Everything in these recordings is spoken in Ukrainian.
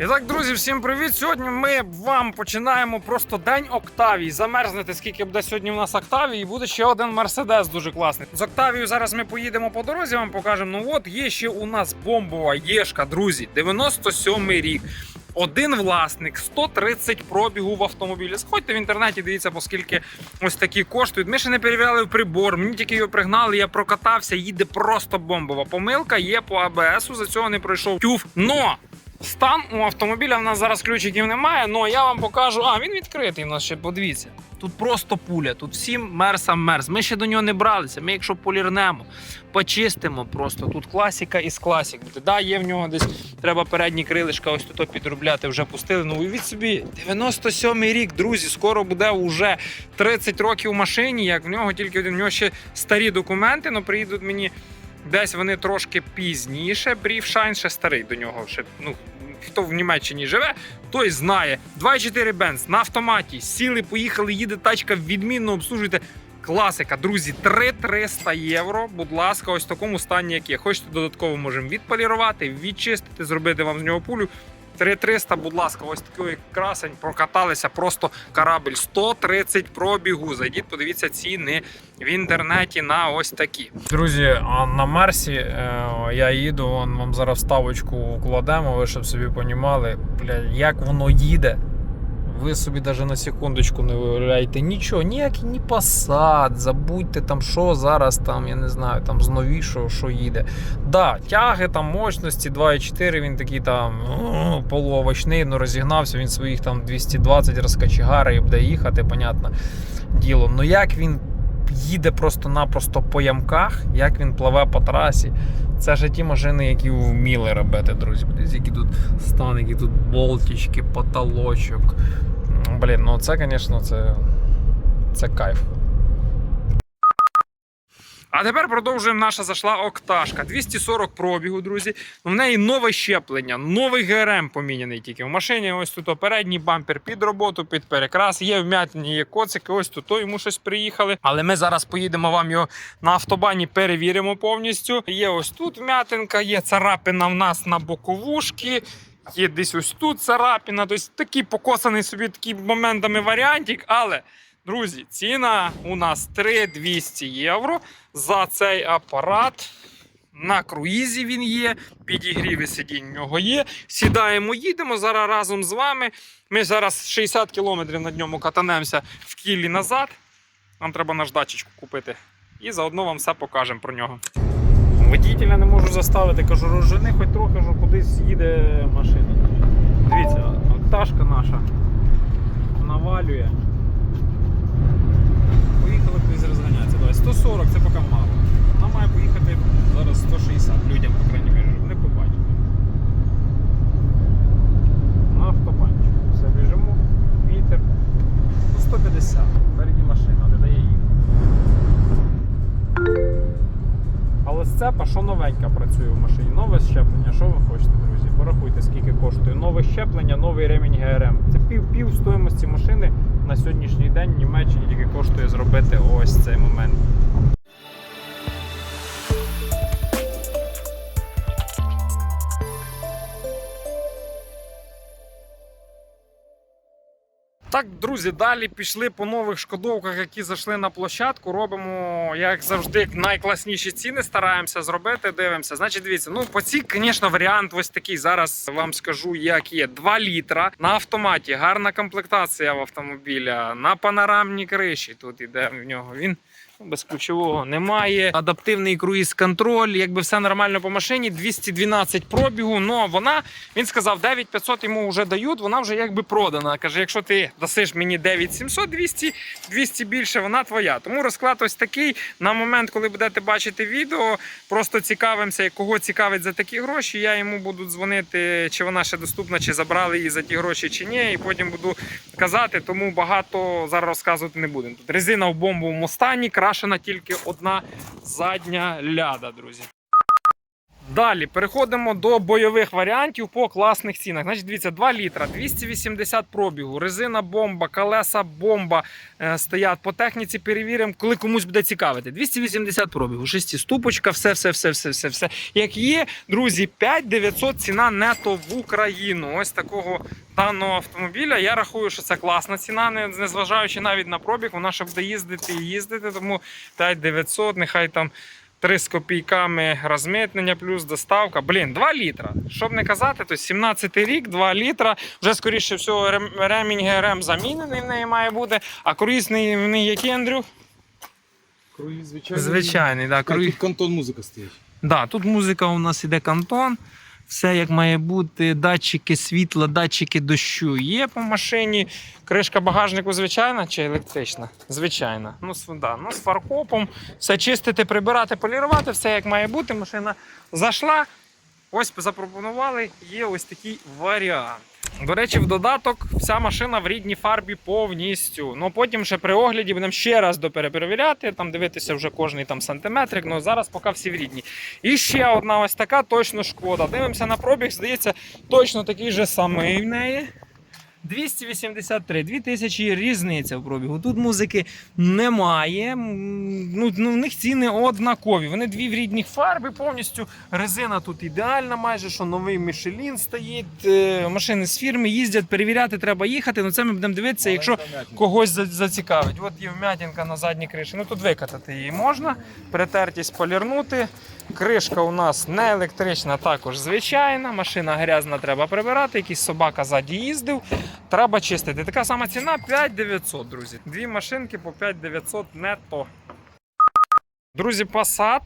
І так, друзі, всім привіт! Сьогодні ми вам починаємо просто день Октавії. Замерзнете, скільки буде сьогодні у нас Октавії, і буде ще один Мерседес дуже класний. З Октавією зараз ми поїдемо по дорозі, вам покажемо. Ну от є ще у нас бомбова єшка, друзі, 97-й рік. Один власник, 130 пробігу в автомобілі. Сходьте в інтернеті, дивіться, оскільки ось такі коштують. Ми ще не перевіряли в прибор. Мені тільки його пригнали, я прокатався, їде просто бомбова. Помилка є по АБСу. За цього не пройшов тюф. Но Стан у автомобіля в нас зараз ключиків немає, але я вам покажу. А, він відкритий в нас ще, подивіться. Тут просто пуля, тут всім мерсам мерз. Ми ще до нього не бралися. Ми, якщо полірнемо, почистимо просто. Тут класіка із класік. Да, є в нього десь треба передні крилишка ось тут підробляти, вже пустили. Ну уявіть собі, 97-й рік, друзі, скоро буде уже 30 років в машині, як в нього тільки один. В нього ще старі документи, але приїдуть мені. Десь вони трошки пізніше. Бріфшайн ще старий до нього. Ще, ну, хто в Німеччині живе, той знає. 2,4 бенз на автоматі. Сіли, поїхали, їде тачка, відмінно обслужуйте. Класика, друзі, 3300 євро. Будь ласка, ось в такому стані, як є. Хочете додатково можемо відполірувати, відчистити, зробити вам з нього пулю. 3300, будь ласка, ось такий красень, прокаталися, просто корабль 130 пробігу. Зайдіть, подивіться ціни в інтернеті на ось такі. Друзі, а на Мерсі е, я їду, вам зараз ставочку кладемо, ви щоб собі понімали, бля, як воно їде. Ви собі навіть на секундочку не виявляєте нічого, ніякий ні посад, забудьте там, що зараз там, я не знаю, там з новішого, що їде. Да, тяги там мощності 2,4, він такий там полуовочний, ну розігнався, він своїх там 220 розкачегари і буде їхати, понятно діло. Ну як він їде просто-напросто по ямках, як він пливе по трасі. Це ж ті машини, які вміли робити, друзі. Які тут стан, які тут болтички, потолочок. Блін, ну це, звісно, це, це кайф. А тепер продовжуємо. Наша зайшла окташка. 240 пробігу, друзі. В неї нове щеплення, новий ГРМ поміняний тільки. В машині ось тут передній бампер під роботу, під перекрас. Є вмятині, є коцики, ось тут йому щось приїхали. Але ми зараз поїдемо вам його на автобані, перевіримо повністю. Є ось тут вмятинка, є царапина в нас на боковушки. Є десь ось тут царапіна. Тобто такий покосаний собі такий моментами варіантик, але. Друзі, ціна у нас 3200 євро за цей апарат. На круїзі він є, підігріви сидінь в нього є. Сідаємо, їдемо зараз разом з вами. Ми зараз 60 км на ньому катанемося в кілі назад. Нам треба наждачечку купити. І заодно вам все покажемо про нього. Водітеля не можу заставити, кажу, розжени хоч трохи, що кудись їде машина. Дивіться, ташка наша навалює. Поїхали кудись розганятися. Давай 140 це поки мало. Вона має поїхати зараз 160 людям, по крайній мірі, щоб не побачили. На автобанчику. Все біжимо, вітер. Ну 150. Впереді машина, не дає їхати. Сцепа, що новенька працює в машині, нове щеплення, що ви хочете, друзі? Порахуйте, скільки коштує. Нове щеплення, новий ремінь ГРМ. Це пів, пів стоїмості машини на сьогоднішній день в Німеччині тільки коштує зробити ось цей момент. Так, друзі, далі пішли по нових шкодовках, які зайшли на площадку. Робимо, як завжди, найкласніші ціни. Стараємося зробити. Дивимося. Значить, дивіться, ну по цій, звісно, варіант ось такий. Зараз вам скажу, як є. 2 літра на автоматі, гарна комплектація в автомобіля, на панорамній криші. Тут іде в нього. Він без ключового немає. Адаптивний круїз-контроль, якби все нормально по машині. 212 пробігу. Ну вона він сказав, 9500 йому вже дають. Вона вже якби продана. Каже, якщо ти дасиш мені 9700, 200, 200 більше, вона твоя. Тому розклад ось такий. На момент, коли будете бачити відео, просто цікавимося, кого цікавить за такі гроші. Я йому буду дзвонити, чи вона ще доступна, чи забрали її за ті гроші, чи ні. І потім буду казати. Тому багато зараз розказувати не будемо. Тут резина в бомбовому стані, крашена тільки одна задня ляда, друзі. Далі переходимо до бойових варіантів по класних цінах. Значить, дивіться, 2 літра, 280 пробігу, резина бомба, колеса бомба е, стоять по техніці. Перевіримо, коли комусь буде цікавити. 280 пробігу, шестиступочка, все, все, все, все, все, все. Як є, друзі, 5900 ціна нето в Україну. Ось такого даного автомобіля. Я рахую, що це класна ціна, незважаючи навіть на пробіг, вона ще буде їздити і їздити, тому 5900, нехай там. 3 з копійками розмитнення плюс доставка. Блін, 2 літра. Щоб не казати, то 17 рік, 2 літра. Вже скоріше всього ремінь ГРМ замінений в неї має бути. А круїзний в неї який, Андрюх? Круїз звичайний. Звичайний, да, Так, круїз. тут кантон музика стоїть. Да, тут музика у нас іде кантон. Все як має бути, датчики світла, датчики дощу є по машині. Кришка багажнику звичайна чи електрична? Звичайна. Ну, да, ну, з фаркопом. Все чистити, прибирати, полірувати, все як має бути. Машина зайшла. Ось запропонували, є ось такий варіант. До речі, в додаток вся машина в рідній фарбі повністю. Ну потім ще при огляді будемо ще раз доперепровіряти, там дивитися вже кожний там сантиметрик. Ну зараз поки всі в рідні. І ще одна ось така, точно шкода. Дивимося на пробіг, здається, точно такий же самий в неї. 283, 2000 різниця в пробігу. Тут музики немає. Ну, ну, в них ціни однакові. Вони дві в рідній фарбі повністю. Резина тут ідеальна, майже що новий Мішелін стоїть. Е, Машини з фірми їздять, перевіряти треба їхати. Ну це ми будемо дивитися, якщо когось зацікавить. От є вмятинка на задній криші. Ну тут викатати її можна, перетертість полірнути. Кришка у нас не електрична, також звичайна. Машина грязна, треба прибирати. Якийсь собака ззаді їздив. Треба чистити. Така сама ціна 5900, друзі. Дві машинки по 5900 нетто. Друзі, Passat.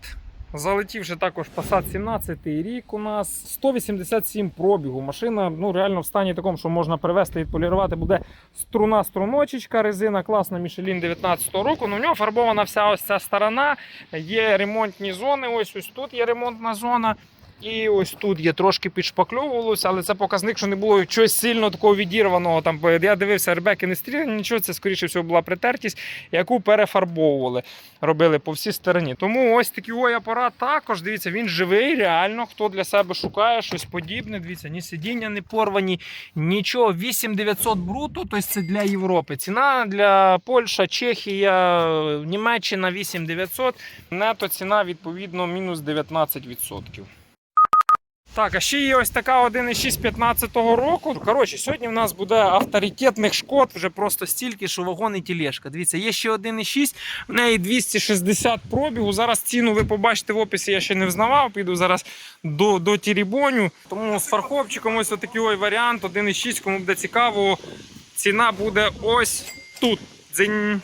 Залетівши також Passat 17 рік у нас 187 пробігу. Машина ну реально в стані такому, що можна привезти і полірувати. Буде струна струночечка, резина класна Michelin 19 року. Ну в нього фарбована вся ось ця сторона. Є ремонтні зони. Ось ось тут є ремонтна зона. І ось тут є трошки підшпакльовувалося, але це показник, що не було чогось сильно такого відірваного. Там я дивився, ребеки не стріляні, нічого, це скоріше всього була притертість, яку перефарбовували, робили по всій стороні. Тому ось такий ой апарат також. Дивіться, він живий, реально. Хто для себе шукає щось подібне. Дивіться, ні сидіння не порвані, нічого. 8900 бруто, тобто це для Європи. Ціна для Польща, Чехія, Німеччина 8900. Нето ціна відповідно мінус 19%. Так, а ще є ось така 1,6 15 року. Коротше, сьогодні в нас буде авторитетних шкод вже просто стільки, що вагон і тележка. Дивіться, є ще 1,6, в неї 260 пробігу. Зараз ціну ви побачите в описі, я ще не взнавав. Піду зараз до, до Тірібоню. Тому з фархопчиком ось такий ой варіант. 1,6, кому буде цікаво, ціна буде ось тут. Дзинь.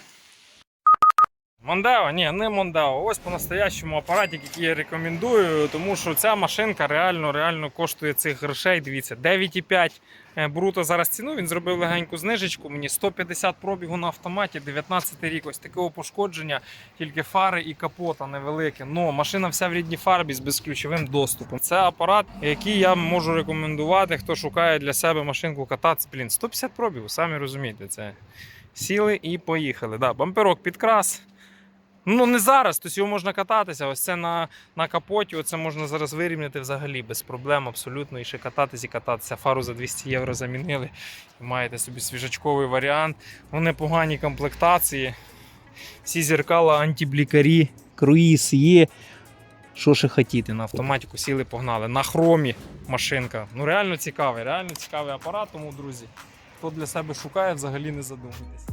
Мондео? Ні, не Мондео. Ось по-настоящому апаратик, який я рекомендую, тому що ця машинка реально реально коштує цих грошей. Дивіться, 9,5 е, бруто зараз ціну. Він зробив легеньку знижечку. Мені 150 пробігу на автоматі, 19 рік. Ось такого пошкодження, тільки фари і капота невелике. Но машина вся в рідній фарбі з безключовим доступом. Це апарат, який я можу рекомендувати, хто шукає для себе машинку кататися. Блін, 150 пробігу, самі розумієте, це сіли і поїхали. Да, бамперок підкрас. Ну не зараз, тобто його можна кататися. Ось це на, на капоті, оце можна зараз вирівняти взагалі без проблем абсолютно. І ще кататись і кататися. Фару за 200 євро замінили. І маєте собі свіжачковий варіант. Вони погані комплектації. Всі зеркала антиблікарі, круїз є. Що ще хотіти, на автоматику сіли, погнали. На хромі машинка. Ну реально цікавий, реально цікавий апарат, тому, друзі. Хто для себе шукає, взагалі не задумуйтесь.